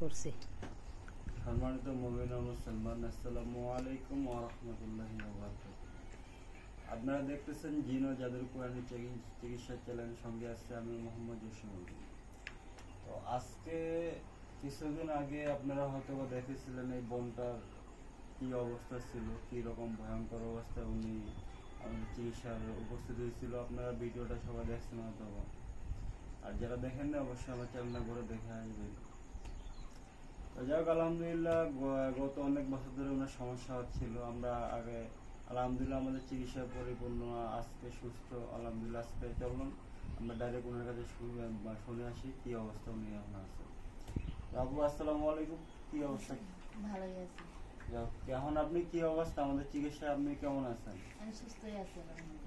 করছি। সম্মানিত মমিন মুসলমান, আসসালামু আলাইকুম ওয়া রাহমাতুল্লাহি ওয়া বারাকাতুহু। আপনারা দেখতেছেন জিন ও জাদুর কোরআনী চিকিৎসা চ্যানেল, সঙ্গে আছে আমি মোহাম্মদ জসিমউদ্দিন তো আজকে কিছুদিন আগে আপনারা হয়তো দেখেছিলেন এই বোনটার কি অবস্থা ছিল, কি রকম ভয়ঙ্কর অবস্থা, উনি আমাদের চিকিৎসার উপস্থিত হয়েছিল। আপনারা ভিডিওটা সবাই দেখছেন হয়তো আর যারা দেখেন না অবশ্যই আমার চ্যানেলটা করে দেখে আসবেন। যাই হোক আলহামদুলিল্লাহ গত অনেক বছর ধরে ওনার সমস্যা হচ্ছিল। আমরা আগে আলহামদুলিল্লাহ আমাদের চিকিৎসা পরিপূর্ণ আজকে সুস্থ আলহামদুলিল্লাহ আজকে চলুন আমরা ডাইরেক্ট ওনার কাছে শুনে শুনে আসি কি অবস্থা উনি এখন আছে। আপু আসসালামু আলাইকুম কি অবস্থা? ভালোই আছি। এখন আপনি কি অবস্থা? আমাদের চিকিৎসায় আপনি কেমন আছেন? আমি সুস্থই আছি।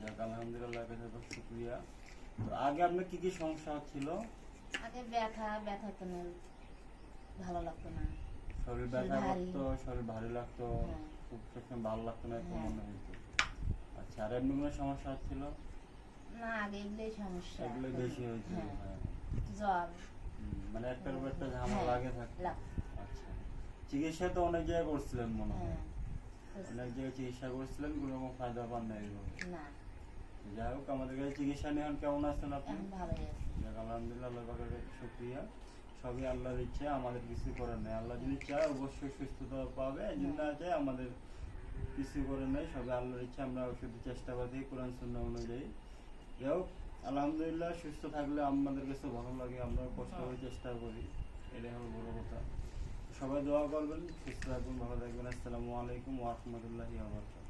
যাক আলহামদুলিল্লাহ কাছে শুক্রিয়া। তো আগে আপনার কি কি সমস্যা হচ্ছিল? আগে ব্যথা ব্যথা তো ভালো লাগতো না। শরীর ব্যথা। করতো শরীর ভারী লাগতো হ্যাঁ। খুব সবসময় ভালো লাগতো না এরকম হ্যাঁ। মনে হতো। আচ্ছা আর এমনি কোনো সমস্যা হচ্ছিল না আগে এগুলোই সমস্যা। এগুলো বেশি হয়েছিল হ্যাঁ। জ্বর। মানে একটার উপর একটা ঝামেলা লাগে থাকে। আচ্ছা। চিকিৎসা তো অনেক জায়গায় করছিলেন মনে হয়। অনেক জায়গায় চিকিৎসা করছিলেন কোনো রকম ফায়দা পান নাই। না। যাই হোক আমাদের কাছে চিকিৎসা এখন কেমন আছেন আপনি? ভালোই আছি। আলহামদুলিল্লাহ আল্লাহ পাকের শুক্রিয়া। সবই আল্লাহর ইচ্ছে আমাদের কিছু করার নেই। আল্লাহ যদি চায় অবশ্যই সুস্থতা পাবে। যদি না চায় আমাদের কিছু করে নেই। সবই আল্লাহর ইচ্ছে আমরা শুধু চেষ্টা করি কোরআন শূন্য অনুযায়ী। যাই হোক আলহামদুলিল্লাহ সুস্থ থাকলে আমাদের কাছে ভালো লাগে আমরা কষ্ট করে চেষ্টা করি। এটাই হলো বড় কথা। সবাই দোয়া করবেন সুস্থ থাকবেন ভালো থাকবেন। আসসালামু আলাইকুম ওয়া রাহমাতুল্লাহি ওয়া বারাকাতুহু।